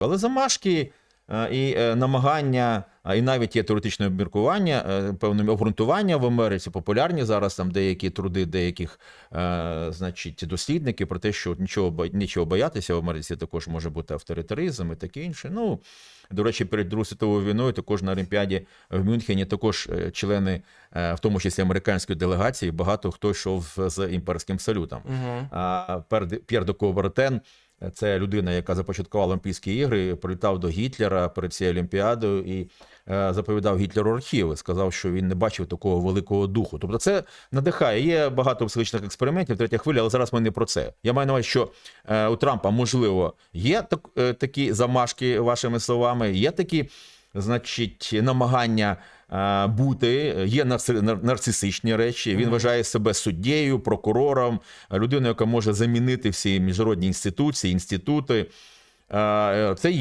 Але замашки е, і е, намагання, і навіть є теоретичне обміркування, е, певне обґрунтування в Америці, популярні зараз там деякі труди деяких значить, дослідників про те, що нічого, нічого боятися в Америці також може бути авторитаризм і таке інше. Ну, до речі, перед Другою світовою війною також на Олімпіаді в Мюнхені також члени, в тому числі американської делегації, багато хто йшов з імперським салютом. Угу. П'єр де Ковертен, це людина, яка започаткувала Олімпійські ігри, прилітав до Гітлера перед цією Олімпіадою і е, заповідав Гітлеру архіви. Сказав, що він не бачив такого великого духу. Тобто, це надихає. Є багато психологічних експериментів, третя хвиля, але зараз ми не про це. Я маю на увазі, що е, у Трампа можливо є е, такі замашки, вашими словами, є такі. Значить, намагання е, бути, є нарци- нарцисичні речі. Він вважає себе суддєю, прокурором, людиною, яка може замінити всі міжнародні інституції, інститути. Е, Це є.